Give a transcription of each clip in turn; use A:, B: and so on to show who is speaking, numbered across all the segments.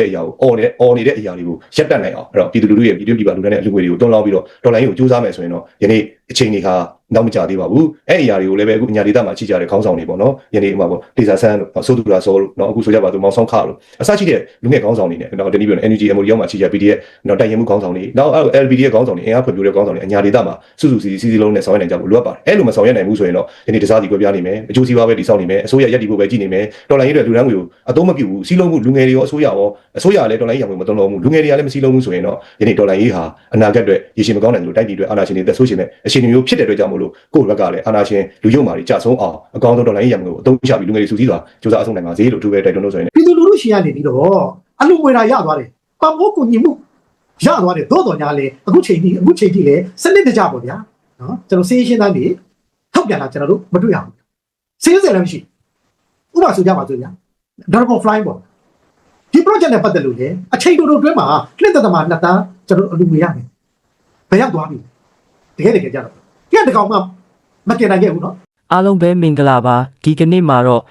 A: တဲ့အရာကိုအော်နေအော်နေတဲ့အရာတွေကိုရပ်တန့်နိုင်အောင်အဲ့တော့ပြည်သူလူထုရဲ့ပြည်သူပြည်ပလူတိုင်းရဲ့အလူငွေတွေကိုတွန်းလောင်းပြီးတော့ဒေါ်လာရင်းကိုစူးစမ်းမယ်ဆိုရင်တော့ယနေ့အချိန်တွေဟာနောက်မကြသေးပါဘူးအဲ့ဒီအရာတွေကိုလည်းပဲအခုအညာဒေသမှာရှိကြတဲ့ခေါင်းဆောင်တွေပေါ့နော်ယနေ့ဥပမာပေါ့ဒေဇာဆန်းတို့ဆိုသူရာဆောလို့နော်အခုဆိုကြပါစို့မောင်ဆောင်ခလို့အစရှိတဲ့လူငယ်ခေါင်းဆောင်တွေနဲ့တော့တနည်းပြောရင် NUG MOD ရောက်မှာရှိကြ PDF နော်တိုင်ရင်မှုခေါင်းဆောင်တွေနောက်အဲ့ LBD ရဲ့ခေါင်းဆောင်တွေအင်အားဖွံ့ဖြိုးတဲ့ခေါင်းဆောင်တွေအညာဒေသမှာစုစုစည်းစည်းစည်းလုံးနဲ့ဆောင်ရွက်နိုင်ကြဖို့လိုအပ်ပါတယ်အဲ့လိုမဆောင်ရွက်နိုင်ဘူးဆိုရင်တော့ယနေ့တစားစီကွဲပြားနေမယ်အကျိုးစီးပွားပဲတည်ဆောက်နေမယ်အစိုးရရက်တီဖို့ပဲကြည့်နေမယ်တော်လိုင်းရေးတွေလူတန်းတွေကိုအသုံးမပြုဘူးစီးလုံးမှုလူငယ်တွေရောအစိုးရရောအစိုးရကလည်းတော်လိုင်းရေးရံမှုမသုံးလို့ဘူးလူငယ်တွေကလည်းမစီးလုံးဘူးဆိုရင်တော့ယနေ့တော်လိုင်းရေးဟာအနာဂတ်အတွက်ရည်ရှိမကောင်းနိုင်လို့တိုက်ပြည်အတွက်အာဏာရှင်တွေသက်ဆိုးရှင်မဲ့အရှင်မျိုးဖြစ်တဲ့အတွက်ကြောင့်မို့လို့ကိုယ့်ဘက်ကလည်းအာဏာရှင်လူယုံမာတွေကြဆုံးအောင်အကောင်းဆုံးတော်လိုင်းရေးရံမှုကိုအသုံးချပြီးလူငယ်တွေစုစည်းစွာစူးစမ်းအဆုံးနိုင်ပါစေလို့သူပဲတိုက်တွန်းလို့ဆိုရင်
B: ပြည်သူလူထုရှိရနေပြီးတော့အလူငွေတာရသွားတယ်ပံ့ပိုးကူညီမှုရသွားတယ်သို့တော်ညာလေအခုချိန်ထိအခုချိန်ထိလေစနစ်တကျပေါ့ဗျာနော်ကျွန်တော်စေးရှင်းသားနေထောက်ပြန်တာကျွန်တော်တို့မတွေ့ရဘူးစေးစက်လည်းမရှိဥပမာဆိုကြပါစို့ဗျာ Dragon Fly ပေါ့ဒီ project နဲ့ပတ်သက်လို့လေအချိန်တိုတိုတွင်းမှာလက်သက်သမားနှစ်တန်းကျွန်တော်တို့အလူငွေရမယ်ဘယ်ရောက်သွားပြီ တကယ်တကယ်ကြတော့ကြက်တကောင်မှမကင်နိုင်ခဲ့ဘူးနော်
C: အားလုံးပဲမင်္ဂလာပါဒီကနေ့မှာတော့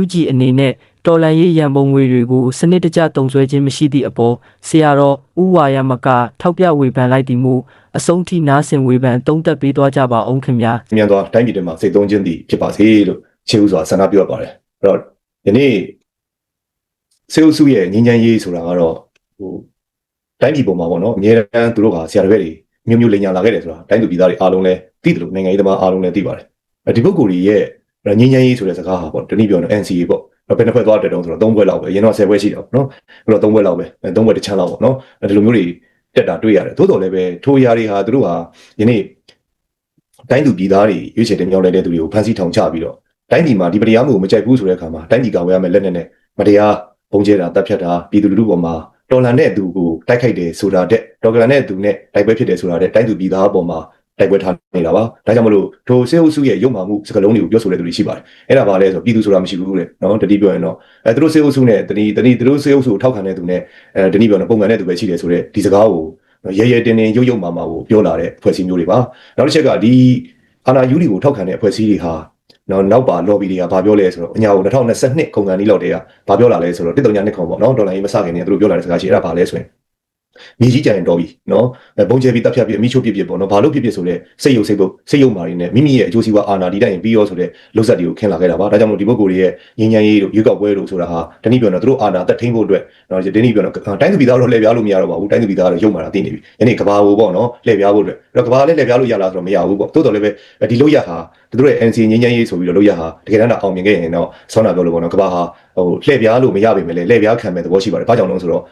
C: UNG အနေနဲ့တော်လန်ရေးရန်ပုံငွေတွေကိုစနစ်တကျတုံဆွဲခြင်းမရှိသည့်အပေါ်ဆရာတော်ဥဝါယမကထောက်ပြဝေဖန်လိုက်သည်မူအဆုံးထိနားဆင်ဝေဖန်တုံးသက်ပေးသွားကြပါအောင်ခင်ဗျာ
A: မြန်သွားတိုင်းပြည်တွေမှာစိတ်သုံးခြင်းတည်ဖြစ်ပါစေလို့ခြေဥစွာဆန္ဒပြုအပ်ပါတယ်အဲ့တော့ယနေ့စေဥစုရဲ့ငြိမ်းချမ်းရေးဆိုတာကတော့ဟိုတိုင်းပြည်ပေါ်မှာပေါ့နော်အများတန်းသူတို့ဟာဆရာတော်တွေ မျိုးမျိုးလိန်ညာလာခဲ့တယ်ဆိုတာတိုင်းသူပြည်သားတွေအားလုံးလည်းသိတယ်လို့နိုင်ငံရေးသမားအားလုံးလည်းသိပါတယ်အဲဒီပုဂ္ဂိုလ်ကြီးရဲ့ငြိမ်းချမ်းရေးဆိုတဲ့စကားဟာပေါ့တနည်းပြောရင် NCA ပေါ့ဘယ်နှစ်ဖက်သွားတက်တုံးဆိုတော့၃ဘွဲလောက်ပဲအရင်တော့၁၀ဘွဲရှိတာပေါ့နော်အဲ့တော့၃ဘွဲလောက်ပဲ၃ဘွဲတစ်ချမ်းလောက်ပေါ့နော်ဒီလိုမျိုးတွေတက်တာတွေ့ရတယ်သို့တော်လည်းပဲထိုအရာတွေဟာသူတို့ဟာယနေ့တိုင်းသူပြည်သားတွေရွေးချယ်တင်မြှောက်လိုက်တဲ့သူတွေကိုဖမ်းဆီးထောင်ချပြီးတော့တိုင်းပြည်မှာဒီပတရားမှုကိုမကြိုက်ဘူးဆိုတဲ့အခါမှာတိုင်းပြည်ကဝယ်ရမယ်လက်နဲ့နဲ့မတရားပုံကျဲတာတပ်ဖြတ်တာပြည်သူလူထုပေါ်မှာ တော်လန်တဲ့သူကိုတိုက်ခိုက်တယ်ဆိုတာတဲ့တော်လန်တဲ့သူနဲ့တိုက်ပွဲဖြစ်တယ်ဆိုတာတဲ့တိုင်းသူပြည်သားပေါ်မှာတိုက်ပွဲထားနေတာပါဒါကြောင့်မလို့ထိုစေအုပ်စုရဲ့ရုပ်မာမှုစကလုံးတွေကိုပြောဆိုတဲ့သူတွေရှိပါတယ်အဲ့ဒါပါလဲဆိုပြည်သူဆိုတာမရှိဘူးလေနော်တတိပြောရင်တော့အဲသူတို့စေအုပ်စုနဲ့တတိတတိသူတို့စေအုပ်စုကိုထောက်ခံတဲ့သူနဲ့အဲတတိပြောရင်ပုံမှန်တဲ့သူပဲရှိတယ်ဆိုတော့ဒီစကားကိုရဲရဲတင်းတင်းရုပ်ရုပ်မာမာကိုပြောလာတဲ့အဖွဲ့အစည်းမျိုးတွေပါနောက်တစ်ချက်ကဒီအာနာယူရီကိုထောက်ခံတဲ့အဖွဲ့အစည်းတွေဟာ နော်နောက်ပါ lobby တွေကဘာပြောလဲဆိုတော့အညာကို2022ခုံကန်ဒီလောက်တည်းကဘာပြောလာလဲဆိုတော့တစ်တုံညာနှစ်ခုံပေါ့နော်ဒေါ်လာကြီးမစခင်နေသူတို့ပြောလာတဲ့စကားရှိအဲ့ဒါဘာလဲဆိုရင်မြေကြီးကြရင်တော်ပြီနော်ဘုံကျဲပြီးတပ်ဖြတ်ပြီးအမိချိုးပြစ်ပြစ်ပေါ့နော်ဘာလို့ပြစ်ပြစ်ဆိုလဲစိတ်ယုတ်စိတ်ပုတ်စိတ်ယုတ်မာတွေနဲ့မိမိရဲ့အကျိုးစီးပွားအာဏာတည်တိုင်းပြီးရောဆိုတဲ့လုံဆက်တွေကိုခင်းလာခဲ့တာပါဒါကြောင့်မို့ဒီပုဂ္ဂိုလ်တွေရဲ့ငញ្ញမ်းရေးတို့ရွေးကောက်ပွဲတို့ဆိုတာဟာတနည်းပြောတော့သူတို့အာဏာတက်ထိန်ဖို့အတွက်နော်ဒီနေ့ပြောတော့တိုင်းသူပြည်သားတို့လှည့်ပြားလို့မရတော့ပါဘူးတိုင်းသူပြည်သားတို့ရုံမာတာသိနေပြီယနေ့ကဘာကိုပေါ့နော်လှည့်ပြားဖို့အတွက်အဲ့တော့ကဘာလည်းလှည့်ပြားလို့ရလားဆိုတော့မရဘူးပေါ့တိုးတော်လည်းပဲဒီလို့ရဟာ သူတို့ရဲ့ NC ငញ្ញမ်းရေးဆိုပြီးတော့လို့ရဟာတကယ်တမ်းအောင်မြင်ခဲ့ရင်တော့ဆောနာပြောလို့ပေါ့နော်ကဘာဟာဟိုလှည့်ပြားလို့မရပါပဲလေလှည့်ပြားခံမဲ့သဘောရှိပါတယ်ဘာကြောင့်လဲဆိုတော့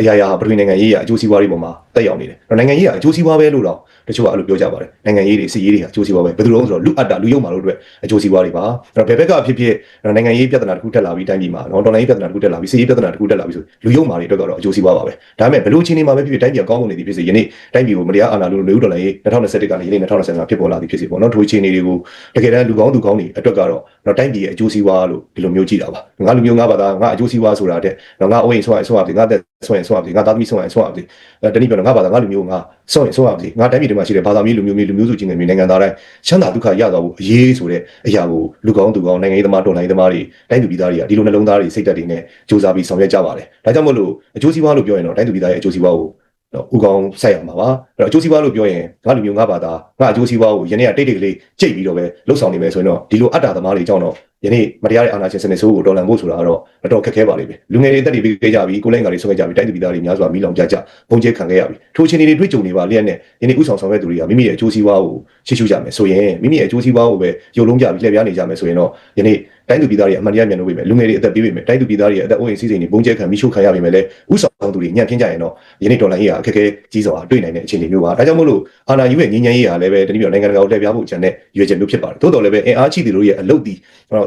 A: အရာရာပထဝီနိုင်ငံရေးရအကျိုးစီးပွားတွေပေါ်မှာတက်ရောက်နေတယ်နိုင်ငံရေးကအကျိုးစီးပွားပဲလို့တော့ တချို့ကအဲ့လိုပြောကြပါတယ်နိုင်ငံရေးတွေစီရေးတွေကအကျိုးစီးပွားပဲဘယ်လိုလဲဆိုတော့လူအပ်တာလူယုံမာလို့အတွက်အကျိုးစီးပွားတွေပါအဲ့တော့ဘယ်ဘက်ကဖြစ်ဖြစ်နိုင်ငံရေးပြဿနာတစ်ခုတက်လာပြီးတိုင်းပြည်မှာနော်ဒေါ်လာရေးပြဿနာတစ်ခုတက်လာပြီးစီရေးပြဿနာတစ်ခုတက်လာပြီးဆိုလူယုံမာတွေအတွက်ကတော့အကျိုးစီးပွားပါပဲဒါပေမဲ့ဘယ်လိုအခြေအနေမှာပဲဖြစ်ဖြစ်တိုင်းပြည်ကောင်းကုန်နေသည်ဖြစ်စေယနေ့တိုင်းပြည်ကိုမတရားအာဏာလို့လူဒေါ်လာရေး2021ကနေယနေ့2025ဖြစ်ပေါ်လာသည်ဖြစ်စေပေါ့နော်ထိုအခြေအနေတွေကိုတကယ်တမ်းလူကောင်းသူကောင်းတွေအတွက်ကတော့တော့တိုင်းပြည်ရဲ့အကျိုးစီးပွားလို့ဒီလိုမျိုးကြည့်တာပါငါလူမျိုးငါဘာသာငါအကျိုးစီးပွားဆိုတာတဲ့ငါအဝိန်ဆွမ်းဆွမ်းပါငါသက်ဆွမ်းဆွမ်းပါငါသားသမီးဆွမ်းဆွမ်းပါတနည်းပြောတော့ငါဘာသာငါလူမျိုးငါဆွမ်းဆွမ်းပါငါတိုင်းပြည်တွေမှာရှိတဲ့ဘာသာမျိုးလူမျိုးမျိုးလူမျိုးစုချင်းတွေနိုင်ငံသားတိုင်းချမ်းသာဒုက္ခရသွားဖို့အရေးဆိုတဲ့အရာကိုလူကောင်းသူကောင်းနိုင်ငံရေးသမားတော်လှန်ရေးသမားတွေတိုင်းသူပြည်သားတွေကဒီလိုနှလုံးသားတွေစိတ်ဓာတ်တွေနဲ့စူးစမ်းပြီးဆောင်ရွက်ကြပါတယ်ဒါကြောင့်မို့လို့အကျိုးစီးပွားလို့ပြောရင်တော့တိုင်းသူပြည်သားရဲ့အကျိုးစီးပွားကို တော့ဥကောင်းဆက်ရမှာပါအဲ့တော့အကျိုးစီးပွားလို့ပြောရင်ငါလူမျိုးငါဘာသာငါအကျိုးစီးပွားကိုယနေ့ကတိတ်တိတ်ကလေးကြိတ်ပြီးတော့ပဲလှုပ်ဆောင်နေမယ်ဆိုရင်တော့ဒီလိုအတ္တသမားတွေကြောင့်တော့ယနေ့မတရားတဲ့အာဏာရှင်စနစ်ဆိုးကိုတော်လှန်ဖို့ဆိုတာကတော့အတော်ခက်ခဲပါလိမ့်မယ်လူငယ်တွေတက်တည်ပြီးကြကြပြီးကိုလိုင်းကလေးဆွဲကြပြီးတိုင်းသူပြည်သားတွေများစွာမိလောင်ကြကြပုံကျဲခံခဲ့ရပြီထိုအခြေအနေတွေတွေ့ကြုံနေပါလျက်နဲ့ယနေ့ဥဆောင်ဆောင်တဲ့သူတွေကမိမိရဲ့အကျိုးစီးပွားကိုရှေ့ရှုကြမယ်ဆိုရင်မိမိရဲ့အကျိုးစီးပွားကိုပဲယုံလုံးကြပြီးလှည့်ပြားနေကြမယ်ဆိုရင်တော့ယနေ့ တိုင်းသူပြည်သားတွေအမှန်တရားမြန်လို့ပြီမယ်လူငယ်တွေအသက်ပေးပြီမယ်တိုင်းသူပြည်သားတွေအသက်အိုးအိမ်စီးစိမ်တွေပုံကျဲခံမိရှုခံရပြီမယ်လေဥဆောင်သူတွေညံ့ခင်းကြရင်တော့ယနေ့ဒေါ်လာရေးကအခက်အခဲကြီးစွာတွေ့နိုင်တဲ့အခြေအနေမျိုးပါဒါကြောင့်မို့လို့အာဏာယူရဲ့ငင်းငယ်ရေးဟာလည်းပဲတနည်းပြောနိုင်ငံတကာကိုလှည့်ပြားဖို့ကြံတဲ့ရွေချက်မျိုးဖြစ်ပါတယ်သို့တော်လည်းပဲအင်အားချိသူတို့ရဲ့အလုပ်ဒီ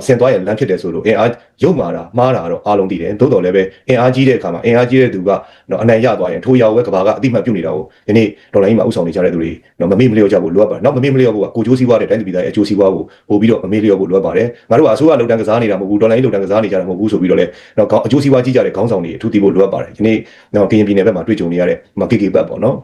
A: ဆင်သွားရလမ်းဖြစ်တယ်ဆိုလို့အင်အားရုပ်မာတာမှားတာတော့အားလုံးသိတယ်သို့တော်လည်းပဲအင်အားကြီးတဲ့အခါမှာအင်အားကြီးတဲ့သူကတော့အနိုင်ရသွားရင်ထိုးရောက်ဝဲကဘာကအတိမတ်ပြုတ်နေတာကိုယနေ့ဒေါ်လာကြီးမှာဥဆောင်နေကြတဲ့သူတွေတော့မမေ့မလျော့ကြဖို့လိုအပ်ပါတယ်နောက်မမေ့မလျော့ဖို့ကကိုကျိုးစည်းပွားတဲ့တိုင်းပြည်သားရဲ့အကျိုးစည်းပွားကိုပို့ပြီးတော့မမေ့လျော့ဖို့လိုအပ်ပါတယ်ငါတို့ကအစိုးရလုံတန်းကစားနေတာမဟုတ်ဘူးဒေါ်လာကြီးလုံတန်းကစားနေကြတာမဟုတ်ဘူးဆိုပြီးတော့လည်းတော့အကျိုးစည်းပွားကြီးကြတဲ့ခေါင်းဆောင်တွေအထူးတည်ဖို့လိုအပ်ပါတယ်ယနေ့တော့ကရင်ပြည်နယ်ဘက်မှာတွေ့ကြုံနေရတဲ့မကေကေဘတ်ပေါ့နော်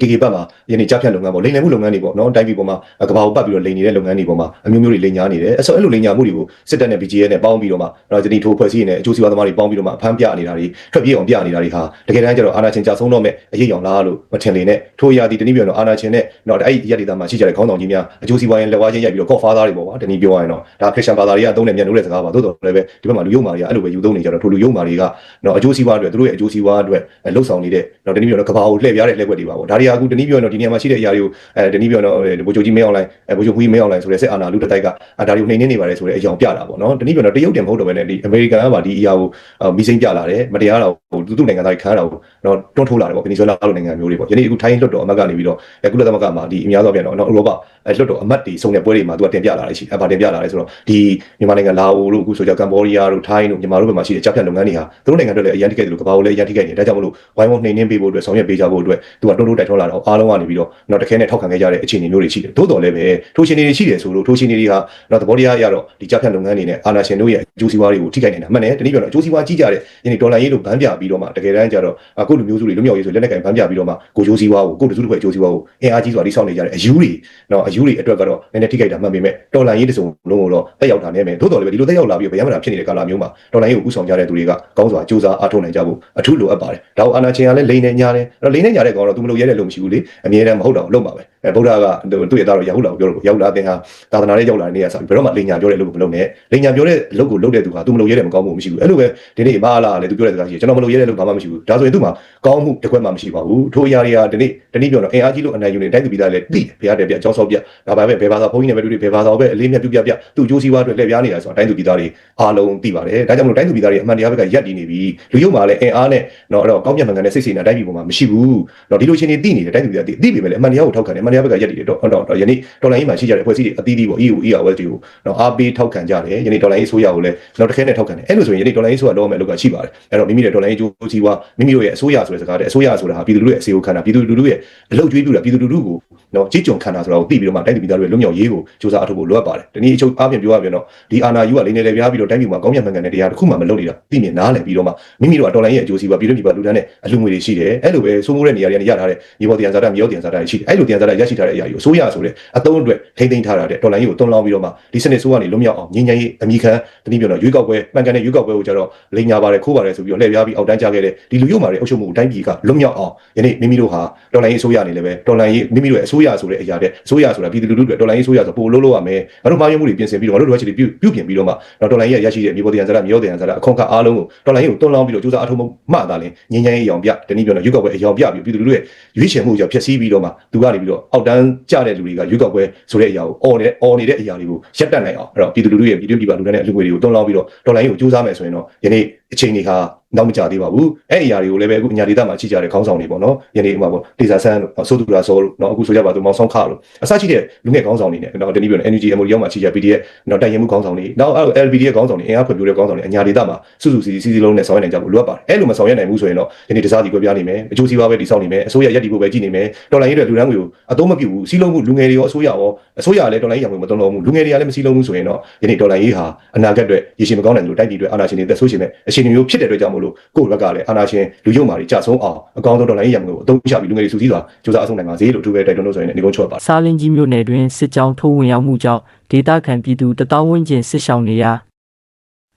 A: ကေကေပတ်မှာယနေ့ကြားဖြတ်လုပ်ငန်းပေါ့လိမ်လည်မှုလုပ်ငန်းတွေပေါ့နော်တိုင်းပြည်ပေါ်မှာကဘာကိုပတ်ပြီးတော့လိမ်နေတဲ့လုပ်ငန်းတွေပေါ်မှာအမျိုးမျိုးတွေလိမ်ညာနေတယ်အဲ့ဆိုအဲ့လိုလိမ်ညာမှုတွေကိုစစ်တပ်နဲ့ BGA နဲ့ပေါင်းပြီးတော့မှတော့ဒီထိုးဖွဲ့စည်းနေအကျိုးစီးပွားသမားတွေပေါင်းပြီးတော့မှအဖမ်းပြနေတာတွေထွက်ပြေးအောင်ပြနေတာတွေဟာတကယ်တမ်းကျတော့အာဏာရှင်ကြာဆုံးတော့မဲ့အရေးရောင်လားလို့မထင်လေနဲ့ထိုးရသည်တနည်းပြောတော့အာဏာရှင်နဲ့တော့အဲ့ဒီရက်ဒေတာမှာရှိကြတဲ့ခေါင်းဆောင်ကြီးများအကျိုးစီးပွားရေးလက်ဝါးချင်းရိုက်ပြီးတော့ Godfather တွေပေါ့ကွာတနည်းပြောရရင်တော့ဒါခရစ်ယာန်ဘာသာတွေကအသုံးနဲ့မြန်လို့တဲ့စကားပါသို့တော်လည်းပဲဒီဘက်မှာလူယုံမာတွေကအဲ့လိုပဲယူသုံးနေကြတော့ထိုလူယုံမာတွေကတော့အကျိုးစီးပွားအတွက်သူတို့ရဲ့အကျိုးစီးပွားအတွက်လှုပ်ဆောင်နေတဲ့တော့တနည်းပြောတော့ကဘာကိုလှည့်ပြားတဲ့လှည့်ွက်တွေပါပေါ့ဒါတွေကအခုတနည်းပြောတော့ဒီနေရာမှာရှိတဲ့အရာတွေကိုအဲတနည်းပြောတော့ဘိုးချုပ်ကြီးမင်းအောင်လိုင်းဘိုးချုပ်ကြီးမင်းအောင်လိုင်းဆိုတဲ့စစ်အာဏာလူတတိုက်ကဒါတွေကိုနှိမ်နှင်းနေပါတယ်ဆိုတဲ့အကြောင်းပြတာပေါ့နော်တနည်းပြောတော့တရုတ်တင်မဟုတ်တော့ဘဲနဲ့ဒီအမေရိကန်ကပါဒီအရာကိုမီစိမ့်ပြလာတယ်မတရားတော့ဟိုသူ့နိုင်ငံသားတွေခန်းတာကိုတော့တွန်းထိုးလာတယ်ပေါ့ဗင်နီဇွဲလားလိုနိုင်ငံမျိုးတွေပေါ့ယနေ့အခုထိုင်းလွတ်တော်အမတ်ကနေပြီးတော့ကုလသမဂ္ဂမှာဒီအများဆုံးပြန်တော့နော်ဥရောပ လွတ်တော်အမတ်တွေစုံတဲ့ပွဲတွေမှာသူကတင်ပြလာတယ်ရှိအဘာတင်ပြလာတယ်ဆိုတော့ဒီမြန်မာနိုင်ငံလာအိုတို့အခုဆိုကြကမ္ဘောဒီးယားတို့ထိုင်းတို့မြန်မာတို့ဘက်မှာရှိတဲ့ကြားဖြတ်လုပ်ငန်းတွေဟာသူတို့နိုင်ငံအတွက်လည်းအရန်တိကိတ်တယ်လို့ကမ္ဘာကိုလည်းအရန်တိကိတ်နေဒါကြောင့်မလို့ဝိုင်းဝန်းနှိမ်နှင်းပေးဖို့အတွက်ဆောင်ရွက်ပေးကြဖို့အတွက်သူကတွန်းတိုးတိုက်ထွန်းလာတော့အားလုံးကနေပြီးတော့တော့တခဲနဲ့ထောက်ခံခဲ့ကြတဲ့အခြေအနေမျိုးတွေရှိတယ်သို့တော်လည်းပဲထိုးရှင်တွေရှိတယ်ဆိုလို့ထိုးရှင်တွေဟာတော့သဘောတရားအရတော့ဒီကြားဖြတ်လုပ်ငန်းတွေနဲ့အာဏာရှင်တို့ရဲ့အကျိုးစီးပွားတွေကိုထိခိုက်နေတာမှန်တယ်တနည်းပြောတော့အကျိုးစီးပွားကြီးကြတဲ့ယနေ့ဒေါ်လာရေးလို့ဗန်းပြပြီးတော့မှတကယ်တမ်းကျတော့အခုလူမျိုးစုတွေလူမျိုးရေးဆိုလက်နက်ကင်ဗန်းပြပြီးတော့မှကိုကျိုးစီးပွားကိုကိုတစုတစ်ဖွဲ့ကျိုးစီးပွားကိုအင်အားကြီးစွာတိစောင့်နေကြတဲ့အယူတွေနော်အယူတွေအတွက်ကတော့နည်းနည်းထိခိုက်တာမှတ်ပေမဲ့ဒေါ်လာရေးတစုံလုံးကိုတော့တက်ရောက်တာနဲ့မယ်သို့တော်လည်းပဲဒီလိုတက်ရောက်လာပြီးဗျာမတာဖြစ်နေတဲ့ကာလမျိုးမှာဒေါ်လာရေးကိုဥဆောင်ကြတဲ့သူတွေကကောင်းစွာစူးစမ်းအားထုတ်နိုင်ကြဖို့အထူးလိုအပ်ပါတယ်ဒါကိုအာဏာရှင်ကလည်းလိန်နေညာတယ်အဲ့တော့လိန်နေညာတဲ့ကောင်တော့သူမလို့ရဲတဲ့လို့မရှိဘူးလေအမြဲတမ်းမဟုတ်တော့လုံးပါပဲ အဲဗုဒ္ဓကသူ့ရဲ့သားတော်ရာဟုလာကိုပြောလို့ရောက်လာတဲ့ဟာသာသနာရေးရောက်လာတဲ့နေရာဆိုပြီးဘယ်တော့မှလိန်ညာပြောတဲ့လို့မလုပ်နဲ့လိန်ညာပြောတဲ့အလုပ်ကိုလုပ်တဲ့သူဟာသူမလို့ရဲတဲ့မကောင်းမှုမရှိဘူးအဲ့လိုပဲဒီနေ့မအားလားလေသူပြောတဲ့စကားရှိကျွန်တော်မလို့ရဲတဲ့လို့ဘာမှမရှိဘူးဒါဆိုရင်သူ့မှာကောင်းမှုတစ်ခွက်မှမရှိပါဘူးထိုအရာတွေကဒီနေ့တနည်းပြောတော့အင်အားကြီးလို့အနိုင်ယူနေတိုင်းသူပြည်သားလည်းတိဘုရားတဲ့ပြကြောင်းဆောက်ပြဒါပါပဲဘယ်ဘာသာဘုန်းကြီးနဲ့ပဲတွေ့တွေ့ဘယ်ဘာသာပဲအလေးမြတ်ပြုပြပြသူ့အကျိုးစီးပွားအတွက်လှည့်ပြားနေတာဆိုတာတိုင်းသူပြည်သားတွေအားလုံးသိပါတယ်ဒါကြောင့်မလို့တိုင်းသူပြည်သားတွေအမှန်တရားဘက်ကရက်တည်နေပြီလူယုံမှာလည်းအင်အားနဲ့တော့အဲ့တော့ကောင်းမြတ်မှန်ကန်တဲ့စိတ်စေနာတိုင်းပြည်ပေါ်မှာမရှိဘူးတော့ဒီလိုချင်းနေသိနေတယ်တိုင်းသူပြည်သားသိသိပေမဲ့လည်းအမှန်တရားကိုထောက်ခံတယ်အမှန်တရားဘက်ကရက်တည်တယ်တော့တော့ယနေ့တော်လိုင်းကြီးမှာရှိကြတဲ့အဖွဲ့အစည်းတွေအသီးသီးပေါ့ EU ERWS တွေကိုတော့အားပေးထောက်ခံကြတယ်ယနေ့တော်လိုင်းကြီးဆိုရကိုလည်းတော့တစ်ခဲနဲ့ထောက်ခံတယ်အဲ့လိုဆိုရင်ယနေ့တော်လိုင်းကြီးဆိုရတော့မယ်လို့ကရှိပါတယ်အဲ့တော့မိမိရဲ့တော်လိုင်းကြီးအကျိုးစီးပွားမိမိတို့ရဲ့အစိုးရဆိုတဲ့စကားတဲ့အစိုးရဆိုတာဟာပြည်သူလူထုရဲ့အစီအကိုခံတာပြည်သူလူထုရဲ့အလုပ်ကျွေးပြတာပြည်သူလူထုကို နော်ကြီးကြုံခံတာဆိုတာကိုသိပြီးတော့မှတိုင်းပြည်သားတွေလွတ်မြောက်ရေးကိုစူးစမ်းအထောက်ဖို့လိုအပ်ပါတယ်ဒီနေ့အချုပ်အားဖြင့်ပြောရပြန်တော့ဒီအာဏာယူကလိနေလေပြားပြီးတော့တိုင်းပြည်မှာကောင်းမြတ်မှန်ကန်တဲ့တရားတစ်ခုမှမလုပ်နေတာသိမြင်နားလည်ပြီးတော့မှမိမိတို့ကတော်လိုင်းရဲ့အကျိုးစီးပွားပြည်သူပြည်ပလူတန်းနဲ့အလှငွေတွေရှိတယ်အဲ့လိုပဲစိုးမိုးတဲ့နေရာတွေကနေရထားတဲ့မြေပေါ်တရားဇာတာမြေရောတရားဇာတာတွေရှိတယ်အဲ့လိုတရားဇာတာရရှိထားတဲ့အရာကိုအစိုးရဆိုတဲ့အသုံးအတွက်ထိမ့်သိမ်းထားတာတဲ့တော်လိုင်းကြီးကိုတွန်းလောင်းပြီးတော့မှဒီစနစ်ဆိုးကနေလွတ်မြောက်အောင်ငြိမ်းချမ်းရေးအမိခံတနည်းပြောတော့ရွေးကောက်ပွဲမှန်ကန်တဲ့ရွေးကောက်ပွဲကိုကြတော့လိန်ညာပါတယ်ခိုးပါတယ်ဆိုပြီးတော့လှည့်ပြားပြီးအောက်တန်းကြခဲ့တဲ့ဒီလူယုံမာတဲ့အုပ်ချုပ်မှုတိုင်းပြည်ကလွတ်မြောက်အောင်ယနေ့မိမိတို့ဟာတော်လိုင်းရေးအစိုးရနေလည်းပဲတော်လိုင်းရေးမိမိတို့ရဲ့အစိုးရဆိုတဲ့အရာတဲ့အစိုးရဆိုတာပြည်သူလူထုတွေတော်လိုင်းရေးအစိုးရဆိုပို့လို့လို့ရမယ်ငါတို့မှားယွင်းမှုတွေပြင်ဆင်ပြီးတော့ငါတို့လိုအပ်ချက်တွေပြုပြုပြင်ပြီးတော့မှတော့တော်လိုင်းရေးရရှိတဲ့မြေပေါ်တရားဇာတာမြေရောတရားဇာတာအခွန်အခအားလုံးကိုတော်လိုင်းရေးကိုတွန်းလောင်းပြီးတော့စူးစမ်းအထောက်မှတာလင်းငြိမ်းချမ်းရေးအယောင်ပြတနည်းပြောတော့ရွေးကောက်ပွဲအယောင်ပြပြီးပြည်သူလူထုရဲ့ရွေးချယ်မှုကြောင့်ဖျက်ဆီးပြီးတော့မှသူကနေပြီးတော့အောက်တန်းကြတဲ့လူတွေကရွေးကောက်ပွဲဆိုတဲ့အရာကိုအော်နေတဲ့အော်နေတဲ့အရာတွေကိုရပ်တန့်နိုင်အောင်အဲ့တော့ပြည်သူလူထုရဲ့ပြည်သူပြည်ပလူတွေနဲ့အလူငွေတွေကိုတွန်းလောင်းပြီးတော့တော်လိုင်းရေးကိုစူးစမ်းမယ်ဆိုရင်တော့ယနေ့ အချိန်တွေဟာနောက်မကြသေးပါဘူးအဲ့အရာတွေကိုလည်းပဲအခုအညာဒေသမှာရှိကြတဲ့ခေါင်းဆောင်တွေပေါ့နော်ယနေ့ဥမာပေါ့ဒေဇာဆန်းတို့ဆိုသူရာဆောလို့နော်အခုဆိုကြပါသူမောင်ဆောင်ခလို့အစရှိတဲ့လူငယ်ခေါင်းဆောင်တွေနဲ့နော်တနည်းပြောရင် NUG MOD ရောက်မှာရှိကြ PDF နော်တိုင်ရင်မှုခေါင်းဆောင်တွေနောက်အဲ့ LBD ရဲ့ခေါင်းဆောင်တွေအင်အားဖွံ့ဖြိုးတဲ့ခေါင်းဆောင်တွေအညာဒေသမှာစုစုစည်းစည်းလုံးနဲ့ဆောင်ရွက်နိုင်ကြဖို့လိုအပ်ပါတယ်အဲ့လိုမဆောင်ရွက်နိုင်ဘူးဆိုရင်တော့ယနေ့တစားစီကွဲပြားနေမယ်အကျိုးစီးပွားပဲတည်ဆောက်နေမယ်အစိုးရရက်တီဖို့ပဲကြည့်နေမယ်တော်လိုင်းရဲတဲ့လူတန်းတွေကိုအသုံးမပြုဘူးစီးလုံးမှုလူငယ်တွေရောအစိုးရရောအစိုးရလည်းတော်လိုင်းရံမှုမတုံ့လို့မှုလူငယ်တွေကလည်းမစီးလုံးဘူးဆိုရင်တော့ယနေ့တော်လိုင်းရေးဟာအနာဂတ်အတွက်ရည်ရှိမကောင်းနိုင်လို့တိုက်ပြည်အတွက်အာဏာရှင်တွေသက်ဆိုးရှင်မဲ့အရှင်မျိုးဖြစ်တဲ့အတွက်ကြောင့်မလို့ကိုယ့်ဘက်ကလည်းအာဏာရှင်လူယုံမာတွေကြဆုံးအောင်အကောင်းဆုံးတော်လိုင်းရေးရံမှုကိုအသုံးချပြီးလူငယ်တွေစုစည်းစွာစူးစမ်းအဆုံးနိုင်ပါစေလို့အထူးပဲတိုက်တွန်းလို့ဆိုရင်ဒီကုန်းချော့ပါ
C: စားလင်းကြီးမြို့နယ်တွင်စစ်ကြောင်းထိုးဝင်ရောက်မှုကြောင့်ဒေသခံပြည်သူတသောင်းဝန်းကျင်စစ်ရှောင်နေရာ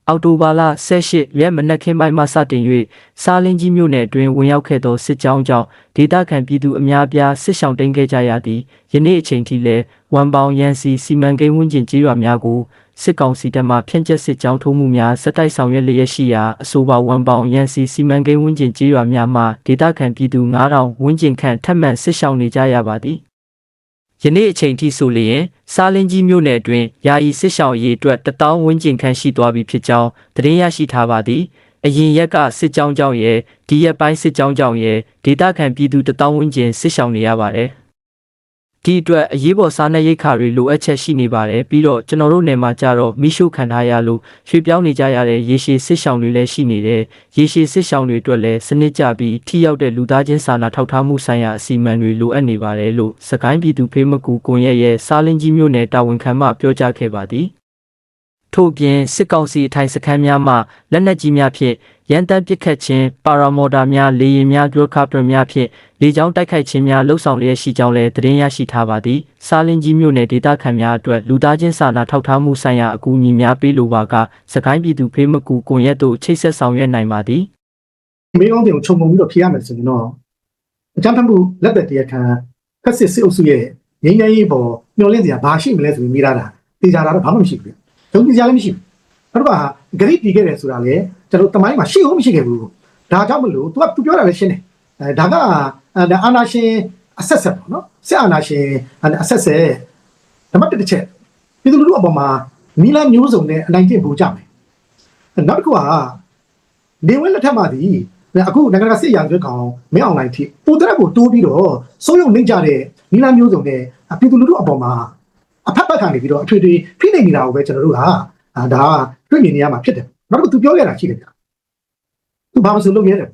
C: အော်တိုဘာလ18ရက်မနက်ခင်းပိုင်းမှစတင်၍စားလင်းကြီးမြို့နယ်တွင်ဝင်ရောက်ခဲ့သောစစ်ကြောင်းကြောင့်ဒေသခံပြည်သူအများအပြားစစ်ရှောင်တိန်ခဲ့ကြရသည်ယနေ့အချိန်ထိလည်းဝန်ပေါင်ရန်စီစီမံကိန်းဝန်းကျင်ကြေးရွာများကို စစ်ကောင်စီတပ်မှဖြန့်ကျက်စစ်ကြောင်းထိုးမှုများစက်တိုက်ဆောင်ရွက်လျက်ရှိရာအဆိုပါဝန်ပေါင်ရန်စီစီမံကိန်းဝန်းကျင်ကြေးရွာများမှဒေသခံပြည်သူ9000ဝန်းကျင်ခန့်ထပ်မံစစ်ရှောင်နေကြရပါသည်ယနေ့အချိန်ထိဆိုလျင်စားလင်းကြီးမြို့နယ်အတွင်းယာယီစစ်ရှောင်ရေးအတွက်တထောင်ဝန်းကျင်ခန့်ရှိသွားပြီဖြစ်ကြောင်းသတင်းရရှိထားပါသည်အရင်ရက်ကစစ်ကြောင်းကြောင့်ရဲ့ဒီရက်ပိုင်းစစ်ကြောင်းကြောင့်ရဲ့ဒေသခံပြည်သူတထောင်ဝန်းကျင်စစ်ရှောင်နေရပါတယ် ဒီအတွက်အရေးပေါ်စားနပ်ရိက္ခာတွေလိုအပ်ချက်ရှိနေပါတယ်ပြီးတော့ကျွန်တော်တို့နယ်မှာကြတော့မိရှုခံထားရလို့ရွှေ့ပြောင်းနေကြရတဲ့ရေရှည်စစ်ရှောင်တွေလည်းရှိနေတယ်ရေရှည်စစ်ရှောင်တွေအတွက်လည်းစနစ်ကျပြီးထိရောက်တဲ့လူသားချင်းစာနာထောက်ထားမှုဆိုင်ရာအစီအမံတွေလိုအပ်နေပါတယ်လို့စကိုင်းပြည်သူဖေးမကူကွန်ရက်ရဲ့စားလင်းကြီးမြို့နယ်တာဝန်ခံမှပြောကြားခဲ့ပါသည် ထို့အပြင်စစ်ကောင်စီအထိုင်စခန်းများမှလက်နက်ကြီးများဖြင့်ရန်တပ်ပစ်ခတ်ခြင်းပါရာမော်တာများလေယာဉ်များဂရိုကာပတာများဖြင့်လေကြောင်းတိုက်ခိုက်ခြင်းများလှုပ်ဆောင်လျက်ရှိကြောင်းလည်းသတင်းရရှိထားပါသည်စာလင်းကြီးမြို့နယ်ဒေသခံများအတွက်လူသားချင်းစာနာထောက်ထားမှုဆိုင်ရာအကူအညီများပေးလိုပါကစကိုင်းပြည်သူဖေးမကူကွန်ရက်သို့ချိတ်ဆက်ဆောင်ရွက်နိုင်ပါသည်
B: မေးကောင်းတင်ကိုခြုံငုံပြီးတော့ဖြေရမယ်ဆိုရင်တော့အကြမ်းဖက်မှုလက်သက်တရားခံဖက်စစ်စစ်အုပ်စုရဲ့ငြိမ်းချမ်းရေးပေါ်မျှော်လင့်စရာဘာရှိမလဲဆိုပြီးမိလာတာတေချာတာတော့ဘာမှမရှိဘူး။ ဒုံကြစရာလည်းမရှိဘူး။အဲ့တော့ဂရိတီးခဲ့တယ်ဆိုတာလေကျွန်တော်တမိုင်းမှာရှိဦးမရှိခဲ့ဘူး။ဒါကြောင့်မလို့ तू က तू ပြောတာလည်းရှင်းတယ်။အဲဒါကအဲအာနာရှင်အဆက်ဆက်ပေါ့နော်။စစ်အာနာရှင်အဆက်ဆက်ဓမ္မတစ်တစ်ချက်ပြည်သူလူထုအပေါ်မှာနီလာမျိုးစုံနဲ့အနိုင်ကျင့်ပူကြမယ်။နောက်တစ်ခုကနေဝဲလက်ထက်မှာဒီအခုနိုင်ငံတကာစစ်ရာဇဝတ်ကောင်မင်းအောင်လိုင်းထိပူတရက်ကိုတိုးပြီးတော့စိုးရုံနှိမ့်ကြတဲ့နီလာမျိုးစုံနဲ့ပြည်သူလူထုအပေါ်မှာ အဖက်ဖက်ခံနေပြီးတော့အထွေထွေဖိနှိပ်နေတာကိုပဲကျွန်တော်တို့ကအာဒါတွေ့မြင်နေရမှာဖြစ်တယ်နောက်တစ်ခုသူပြောခဲ့တာရှိတယ်ဗျာသူဘာမှမဆိုလုပ်ရဲတယ်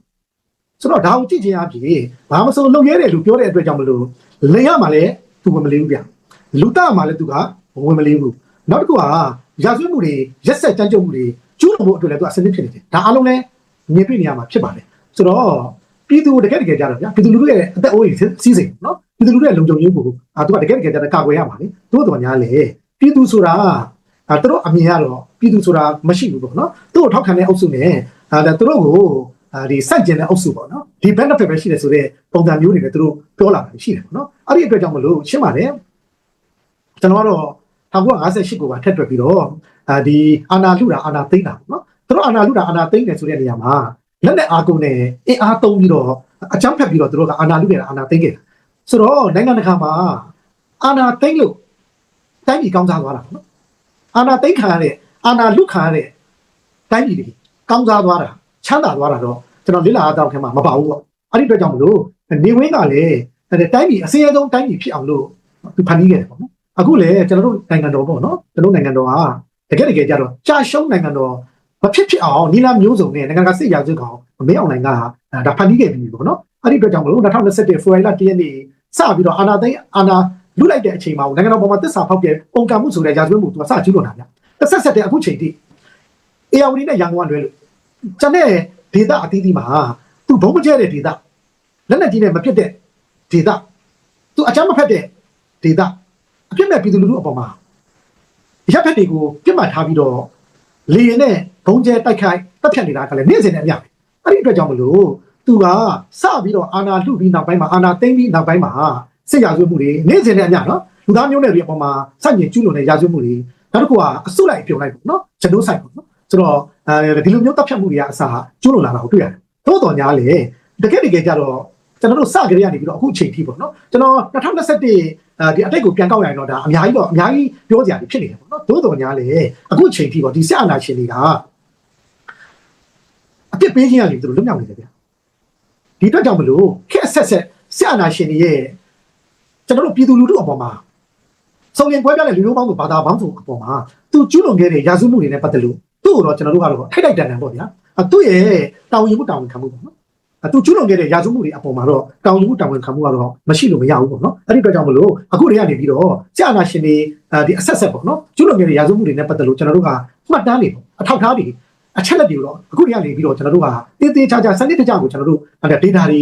B: ဆိုတော့ဒါကိုကြည့်ချင်အဖြစ်ဘာမှမဆိုလုပ်ရဲတယ်လို့ပြောတဲ့အတွက်ကြောင့်မလို့လေရမှာလည်းသူဝင်မလေးဘူးဗျာလူတမှာလည်းသူကဝင်မလေးဘူးနောက်တစ်ခုကရာဇဝတ်မှုတွေရက်ဆက်ကြမ်းကြုတ်မှုတွေကျူးလွန်ဖို့အတွက်လည်းသူအစနစ်ဖြစ်နေတယ်ဒါအားလုံးလည်းမြင်တွေ့နေရမှာဖြစ်ပါတယ်ဆိုတော့ ပြည်သူတကယ်တကယ်ကြတော့ဗျာပြည်သူလူထုရဲ့အသက်အိုးအိမ်စီးစိမ်နော်ပြည်သူလူထုရဲ့လုံခြုံရေးကိုအာသူကတကယ်တကယ်ကြတော့ကာကွယ်ရမှာလေတို့တော်များလေပြည်သူဆိုတာအာတို့အမြင်ရတော့ပြည်သူဆိုတာမရှိဘူးပေါ့နော်သူ့ကိုထောက်ခံတဲ့အုပ်စုနဲ့အာဒါတို့ကိုအာဒီစန့်ကျင်တဲ့အုပ်စုပေါ့နော်ဒီ benefit ပဲရှိတယ်ဆိုတော့ပုံစံမျိုးတွေနဲ့တို့ပြောလာတာရှိတယ်ပေါ့နော်အဲ့ဒီအတွက်ကြောင့်မလို့ရှင်းပါတယ်ကျွန်တော်ကတော့1958ကိုပါထက်တွက်ပြီးတော့အာဒီအာနာလူတာအာနာသိမ့်တာပေါ့နော်တို့အာနာလူတာအာနာသိမ့်တယ်ဆိုတဲ့နေရာမှာ လက်နဲ့အားကုန်နဲ့အင်အားသုံးပြီးတော့အကြမ်းဖက်ပြီးတော့တို့ကအာနာလူတယ်အာနာသိမ့်ခဲ့တာဆိုတော့နိုင်ငံတကာမှာအာနာသိမ့်လို့တိုင်းပြည်ကောင်းစားသွားတာပေါ့နော်အာနာသိမ့်ခံရတဲ့အာနာလူခံရတဲ့တိုင်းပြည်တွေကောင်းစားသွားတာချမ်းသာသွားတာတော့ကျွန်တော်လစ်လာတော့ခင်မှာမပါဘူးပေါ့အဲ့ဒီအတွက်ကြောင့်မလို့နေဝင်းကလည်းတိုင်းပြည်အစင်းအဆုံးတိုင်းပြည်ဖြစ်အောင်လို့သူဖန်တီးခဲ့တယ်ပေါ့နော်အခုလေကျွန်တော်တို့နိုင်ငံတော်ပေါ့နော်ကျွန်တော်နိုင်ငံတော်ဟာတကယ်တကယ်ကြတော့ကြာရှုံးနိုင်ငံတော် မဖြစ်ဖြစ်အောင်နီလာမျိုးစုံနဲ့နိုင်ငံကစစ်ရာဇဝတ်ကောင်မင်းအောင်နိုင်ကဒါဖန်တီးခဲ့ပြီပေါ့နော်အဲ့ဒီအတွက်ကြောင့်မလို့2021ဖေဖော်ဝါရီလ1ရက်နေ့စပြီးတော့အာနာသိန်းအာနာလူလိုက်တဲ့အချိန်မှာနိုင်ငံတော်ပေါ်မှာတစ္ဆာဖောက်ပြပုံကံမှုဆိုတဲ့ရာဇဝတ်မှုသူကစကျူးလွန်တာဗျတစ်ဆက်ဆက်တဲ့အခုချိန်ထိအေယာဝတီနဲ့ရန်ကုန်ကလွဲလို့ကျန်တဲ့ဒေသအသီးသီးမှာသူဘုံမကျဲတဲ့ဒေသလက်နက်ကြီးနဲ့မဖြစ်တဲ့ဒေသသူအကြမ်းမဖက်တဲ့ဒေသအပြစ်မဲ့ပြည်သူလူထုအပေါ်မှာရပ်ဖက်တွေကိုပြစ်မှတ်ထားပြီးတော့လေရင်နဲ့ ဘုံကျဲတိုက်ခိုက်တပ်ဖြတ်နေတာကလည်းနေ့စဉ်နဲ့အများပဲအဲ့ဒီအတွက်ကြောင့်မလို့သူကစပြီးတော့အာနာလှုပ်ပြီးနောက်ပိုင်းမှာအာနာသိမ့်ပြီးနောက်ပိုင်းမှာစစ်ရာဇဝတ်မှုတွေနေ့စဉ်နဲ့အများနော်လူသားမျိုးနွယ်တွေအပေါ်မှာစတင်ကျူးလွန်တဲ့ရာဇဝတ်မှုတွေနောက်တစ်ခုကအစုလိုက်ပြုံလိုက်ပေါ့နော်ဂျနိုဆိုက်ပေါ့နော်ဆိုတော့အဲဒီလိုမျိုးတပ်ဖြတ်မှုတွေကအစားကျူးလွန်လာတာကိုတွေ့ရတယ်သို့တော်ညာလေတကယ်တကယ်ကြတော့ကျွန်တော်တို့စကြရနေပြီးတော့အခုအချိန်ထိပေါ့နော်ကျွန်တော်2021ဒီအတိတ်ကိုပြန်ကောက်ရရင်တော့ဒါအများကြီးတော့အများကြီးပြောစရာတွေဖြစ်နေတယ်ပေါ့နော်သို့တော်ညာလေအခုအချိန်ထိပေါ့ဒီစစ်အာဏာရှင်တွေကအ ပြစ်ပေးခြင်းရနေသူတို့လွတ်မြောက်နေတယ်ဗျဒီအတွက်ကြောင့်မလို့ခက်ဆက်ဆက်စစ်အာဏာရှင်တွေရဲ့ကျွန်တော်တို့ပြည်သူလူထုအပေါ်မှာစုံရင်ကွဲပြားတဲ့လူမျိုးပေါင်းစုဘာသာပေါင်းစုအပေါ်မှာသူကျူးလွန်ခဲ့တဲ့ရာဇဝတ်မှုတွေနဲ့ပတ်သက်လို့သူ့ကိုတော့ကျွန်တော်တို့ကတော့ထိုက်ထိုက်တန်တန်ပေါ့ဗျာသူ့ရဲ့တာဝန်ယူမှုတာဝန်ခံမှုပေါ့နော်အတူကျူးလွန်ခဲ့တဲ့ရာဇဝတ်မှုတွေအပေါ်မှာတော့တာဝန်ယူမှုတာဝန်ခံမှုကတော့မရှိလို့မရဘူးပေါ့နော်အဲ့ဒီအတွက်ကြောင့်မလို့အခုတည်းကနေပြီးတော့ကြာနာရှင်တွေဒီအဆက်ဆက်ပေါ့နော်ကျူးလွန်ခဲ့တဲ့ရာဇဝတ်မှုတွေနဲ့ပတ်သက်လို့ကျွန်တော်တို့ကမှတ်တမ်းတွေပေါ့အထောက်အထားတွေ အချက်လက်တွေတော့အခုတည်းကနေပြီးတော့ကျွန်တော်တို့ကတေးသေးချာချာစနစ်တကျကိုကျွန်တော်တို့ဒါ data တွေ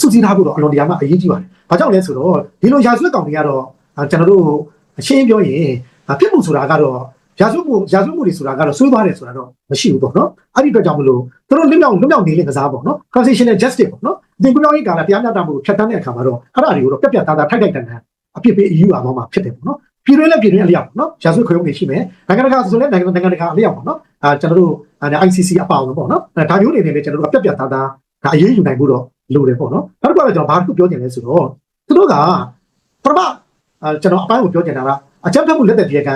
B: စုစည်းထားဖို့တော့အလွန်တရာမှအရေးကြီးပါတယ်။ဘာကြောင့်လဲဆိုတော့ဒီလိုရာဇဝတ်ကောင်တွေကတော့ကျွန်တော်တို့အရှင်းပြောရင်ပြစ်မှုဆိုတာကတော့ရာဇဝတ်မှုရာဇဝတ်မှုတွေဆိုတာကတော့ဆွေးသွားတယ်ဆိုတာတော့မရှိဘူးပေါ့နော်အဲ့ဒီအတွက်ကြောင့်မလို့သူတို့လွတ်မြောက်လွတ်မြောက်နေတဲ့ကစားပေါ့နော် constitutional justice ပေါ့နော်ဒီကုပြောင်းရေးကာလတရားမျှတမှုကိုဖြတ်တန်းတဲ့အခါမှာတော့အဲ့ဒါတွေကိုတော့ပြက်ပြက်သားသားထိုက်ထိုက်တန်တန်အပြစ်ပေးအယူအောင်မှာဖြစ်တယ်ပေါ့နော် ပြည်တွင်းလည်းပြည်တွင်းအလျောက်ပေါ့နော်ရာဇဝတ်ခွေးုံတွေရှိမယ်နိုင်ငံတကာဆိုလည်းနိုင်ငံနိုင်ငံတကာအလျောက်ပေါ့နော်အာကျွန်တော်တို့ ICC အပေါင်းပေါ့နော်ဒါမျိုးတွေနဲ့လည်းကျွန်တော်တို့ကပြက်ပြက်သားသားဒါအရေးယူနိုင်ဖို့တော့လိုတယ်ပေါ့နော်နောက်တစ်ခုကတော့ကျွန်တော်ဘာတစ်ခုပြောချင်လဲဆိုတော့သူတို့ကပထမအာကျွန်တော်အပိုင်းကိုပြောချင်တာကအကြမ်းဖက်မှုလက်သက်ပြေကံ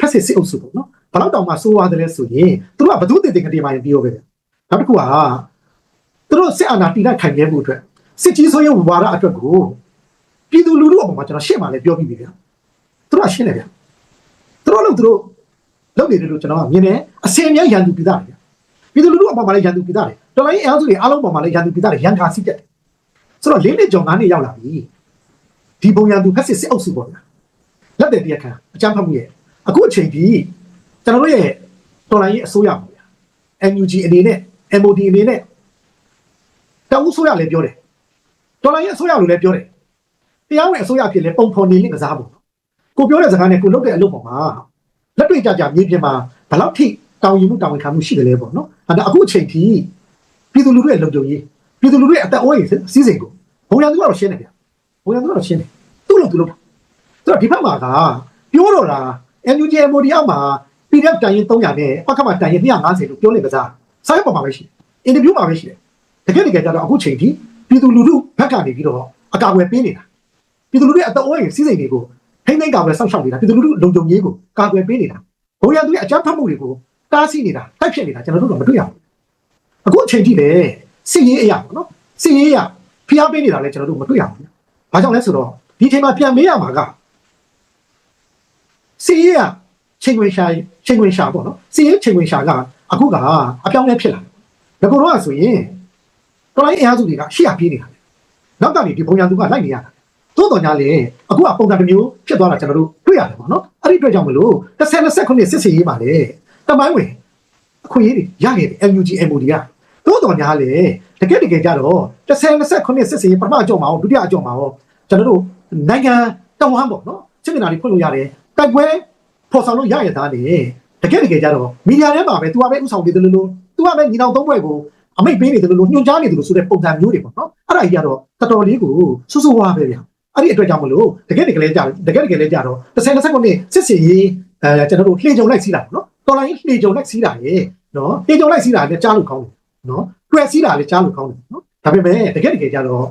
B: ဖက်စစ်စစ်အုပ်စုပေါ့နော်ဘလောက်တောင်မှစိုးရတယ်လဲဆိုရင်သူတို့ကဘသူတည်တည်ကတိမှရင်ပြောပဲနောက်တစ်ခုကသူတို့စစ်အာဏာတည်တဲ့ခိုင်မြဲမှုအတွက်စစ်ကြီးဆိုးရဲဝါဒအတွက်ကိုပြည်သူလူထုအပေါ်မှာကျွန်တော်ရှင်းပါလေပြောပြီးပြီဗျာ သူတို့ကရှင်းတယ်ဗျာသူတို့လို့သူတို့လုပ်နေတယ်လို့ကျွန်တော်ကမြင်တယ်အစင်အမြဲရန်သူပြည်သားတယ်ဗျာပြည်သူလူထုအပေါ်မှာလည်းရန်သူပြည်သားတယ်တော်လိုင်းအားစုတွေအားလုံးပေါ်မှာလည်းရန်သူပြည်သားတွေရန်ကာစီးတက်တယ်ဆိုတော့လေးနှစ်ကျော်ငါးနှစ်ရောက်လာပြီဒီပုံရန်သူဖက်စစ်စစ်အုပ်စုပေါ့ဗျာလက်တယ်တရားခံအကြမ်းဖက်မှုရဲ့အခုအချိန်ကြီးကျွန်တော်တို့ရဲ့တော်လိုင်းရေးအစိုးရပေါ့ဗျာ NUG အနေနဲ့ MOD အနေနဲ့တအုပ်ဆိုရလည်းပြောတယ်တော်လိုင်းရေးအစိုးရလို့လည်းပြောတယ်တရားဝင်အစိုးရဖြစ်လဲပုံဖော်နေလိမ့်ကစားပေါ့နော် ကိုပြောတဲ့စကားနဲ့ကိုလုပ်တဲ့အလုပ်ပေါ်မှာလက်တွေ့ကြကြမြေပြင်မှာဘယ်လောက်ထိတောင်းယူမှုတောင်းဝန်ခံမှုရှိတယ်လဲပေါ့နော်အဲ့ဒါအခုအချိန်ထိပြည်သူလူထုရဲ့လုံခြုံရေးပြည်သူလူထုရဲ့အသက်အိုးအိမ်စီးစိမ်ကိုဘုံရံသူကတော့ရှင်းတယ်ဗျဘုံရံသူကတော့ရှင်းတယ်သူ့လို့သူလို့သူကဒီဘက်မှာကပြောတော့တာ NUG MOD အောက်မှာ PDF တန်ရင်300နဲ့ပကမတန်ရင်250လို့ပြောနေကြစားစာရေးပေါ်မှာပဲရှိတယ်အင်တာဗျူးမှာပဲရှိတယ်တကယ်တကယ်ကြတော့အခုချိန်ထိပြည်သူလူထုဘက်ကနေပြီးတော့အကာအကွယ်ပေးနေတာပြည်သူလူထုရဲ့အသက်အိုးအိမ်စီးစိမ်တွေကို ထိမ့်သိမ်းကာကွယ်စောင့်ရှောက်နေတာပြည်သူလူထုလုံခြုံရေးကိုကာကွယ်ပေးနေတာဘုံရံသူရဲ့အကြမ်းဖက်မှုတွေကိုတားဆီးနေတာတိုက်ဖြတ်နေတာကျွန်တော်တို့တော့မတွေ့ရဘူးအခုအချိန်ထိပဲစစ်ရေးအရာပေါ့နော်စစ်ရေးအရာဖိအားပေးနေတာလည်းကျွန်တော်တို့မတွေ့ရဘူးဘာကြောင့်လဲဆိုတော့ဒီချိန်မှာပြန်မေးရမှာကစစ်ရေးအချိန်ဝင်ရှာချိန်ဝင်ရှာပေါ့နော်စစ်ရေးချိန်ဝင်ရှာကအခုကအပြောင်းလဲဖြစ်လာတယ်ငါကတော့ဆိုရင်တော်လိုင်းအင်အားစုတွေကရှေ့ရပြေးနေတာနောက်ကနေဒီဘုံရံသူကလိုက်နေရတာ သို့တော်ညာလေအခုကပုံစံတစ်မျိုးဖြစ်သွားတာကျွန်တော်တို့တွေ့ရတယ်ပေါ့နော်အဲ့ဒီအတွက်ကြောင့်မလို့30 29စစ်စီရေးပါလေတမိုင်းဝင်အခွင့်အရေးတွေရခဲ့တယ် MUG MOD ကသို့တော်ညာလေတကယ်တကယ်ကြတော့30 29စစ်စီရေးပထမအကြောင်းမှာရောဒုတိယအကြောင်းမှာရောကျွန်တော်တို့နိုင်ငံတောင်းဝမ်းပေါ့နော်စစ်မျက်နှာတွေဖွင့်လို့ရတယ်တိုက်ပွဲဖော်ဆောင်လို့ရရသားနေတကယ်တကယ်ကြတော့မီဒီယာထဲမှာပဲ तू ကပဲဥဆောင်နေတယ်လို့လို့ तू ကပဲညီနောင်သုံးဘွဲကိုအမိတ်ပေးနေတယ်လို့လို့ညွှန်ကြားနေတယ်လို့ဆိုတဲ့ပုံစံမျိုးတွေပေါ့နော်အဲ့ဒါကြီးကတော့တော်တော်လေးကိုဆူဆူဝါးပဲဗျာ အဲ့ဒီအတွက်ကြောင့်မလို့တကယ်တကယ်လေးကြတကယ်တကယ်လေးကြတော့30 29နှစ်စစ်စီရေးအဲကျွန်တော်တို့လှေကြုံလိုက်စီးတာပေါ့နော်တော်လိုင်းလှေကြုံလိုက်စီးတာရေနော်လှေကြုံလိုက်စီးတာလည်းကြားလို့ကောင်းတယ်နော်တွေ့စီးတာလည်းကြားလို့ကောင်းတယ်နော်ဒါပေမဲ့တကယ်တကယ်ကြတော့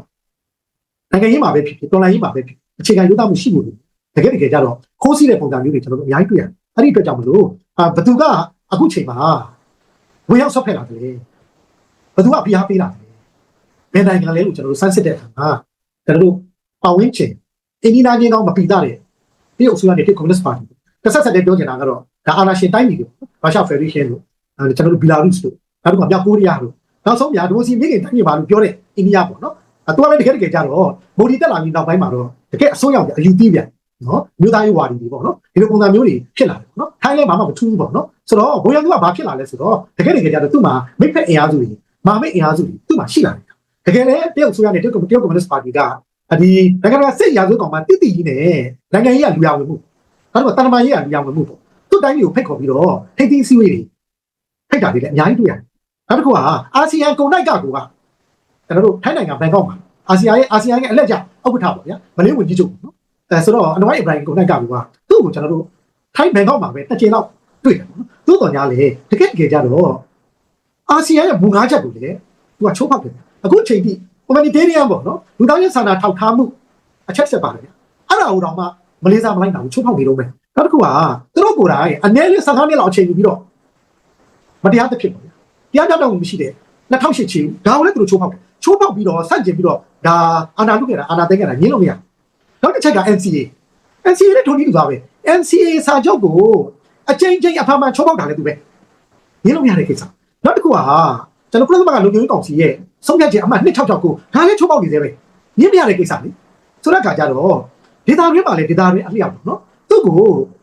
B: နိုင်ငံရေးမှာပဲဖြစ်ဖြစ်တော်လိုင်းရေးမှာပဲဖြစ်အခြေခံရုံးသားမှုရှိဖို့တကယ်တကယ်ကြတော့ခိုးစီးတဲ့ပုံစံမျိုးတွေကျွန်တော်တို့အများကြီးတွေ့ရတယ်အဲ့ဒီအတွက်ကြောင့်မလို့အာဘသူကအခုချိန်မှာဝင်ရောက်ဆော့ဖက်လာတယ်ဘသူကဖိအားပေးလာတယ်ဘယ်နိုင်ငံလဲလို့ကျွန်တော်တို့စမ်းစစ်တဲ့အခါမှာကျွန်တော်တို့ ပတ်ဝန်းကျင်အင်းဒီနာချင်းကောင်းမပီတာတဲ့တရုတ်အစိုးရနဲ့တရုတ်ကွန်မြူနစ်ပါတီတစ်ဆက်ဆက်တည်းပြောချင်တာကတော့ဒါအာဏာရှင်တိုင်းပြည်တွေရုရှားဖက်ဒရေးရှင်းလို့အဲကျွန်တော်တို့ဘီလာရုစ်လို့နောက်တစ်ခါမြောက်ကိုရီးယားလို့နောက်ဆုံးညာဒိုစီမိခင်တိုင်းပြည်ပါလို့ပြောတဲ့အိန္ဒိယပေါ့နော်အဲသူကလည်းတကယ်တကယ်ကြတော့မိုဒီတက်လာပြီးနောက်ပိုင်းမှာတော့တကယ်အစိုးရအယူသီးပြန်နော်မြို့သားရေးဝါဒီတွေပေါ့နော်ဒီလိုပုံစံမျိုးတွေဖြစ်လာတယ်ပေါ့နော်ထိုင်းလည်းဘာမှမထူးဘူးပေါ့နော်ဆိုတော့ဘိုးရန်သူကဘာဖြစ်လာလဲဆိုတော့တကယ်တကယ်ကြတော့သူ့မှာမိဖက်အင်အားစုတွေမာမိတ်အင်အားစုတွေသူ့မှာရှိလာတယ်တကယ်လည်းတရုတ်အစိုးရနဲ့တရုတ်ကွန်တရုတ်ကွန်မြူနစ်ပါတီကအ ဒီနိုင်ငံတော်စစ်ရာဇဝတ်ကောင်မှတိတိကြီးနဲ့နိုင်ငံရေးကလူရဝင်မှုနောက်တော့တန်တမာရေးကလူရဝင်မှုပေါ့သူ့တိုင်းပြည်ကိုဖိတ်ခေါ်ပြီးတော့ထိပ်သီးစည်းဝေးတွေဖိတ်တာတွေလည်းအများကြီးတွေ့ရတယ်နောက်တစ်ခုကအာဆီယံကုန်နိုင်ကကူကကျွန်တော်တို့ထိုင်းနိုင်ငံဘန်ကောက်မှာအာဆီယံရဲ့အာဆီယံရဲ့အလက်ကျဥက္ကဋ္ဌပေါ့ဗျာမလေးဝင်ကြီးချုပ်နော်အဲဆိုတော့အနဝိုင်းအဗရိုင်ကုန်နိုင်ကကူကသူ့ကိုကျွန်တော်တို့ထိုင်းဘန်ကောက်မှာပဲတစ်ချိန်လောက်တွေ့တယ်ပေါ့နော်သို့တော်ညာလေတကယ်တကယ်ကြတော့အာဆီယံရဲ့မူငါးချက်ကိုလေသူကချိုးဖောက်တယ်အခုချိန်ထိ humanitarian ပေါ့နော်လူသားချင်းစာနာထောက်ထားမှုအချက်ဆက်ပါတယ်ဗျအဲ့ဒါဟိုတော့မှမလေးစားမလိုက်တာဘူးချိုးဖောက်နေတော့မယ်နောက်တစ်ခုကသူတို့ကိုယ်တိုင်အနည်းလေး15နှစ်လောက်အချိန်ယူပြီးတော့မတရားသဖြင့်ပေါ့ဗျတရားကြောက်တော့မရှိတဲ့2008ချီဒါကိုလည်းသူတို့ချိုးဖောက်တယ်ချိုးဖောက်ပြီးတော့ဆန့်ကျင်ပြီးတော့ဒါအာဏာလုခဲ့တာအာဏာသိမ်းခဲ့တာညင်းလို့မရနောက်တစ်ချက်က NCA NCA နဲ့ထုံးပြီးသူသားပဲ NCA စာချုပ်ကိုအချိန်ချင်းအဖမ်းမှချိုးဖောက်တာလည်းသူပဲညင်းလို့မရတဲ့ကိစ္စနောက်တစ်ခုကကျွန်တော်ပြည်သမကလုံခြုံရေးကောင်စီရဲ့ ဆုံးဖြတ်ချက်အမှတ်266ကိုဒါလည်းချိုးပေါက်နေသေးပဲညင်းမရတဲ့ကိစ္စလေဆိုတဲ့အခါကျတော့ဒေတာရင်းပါလေဒေတာရင်းအလျောက်ပေါ့နော်သူ့ကို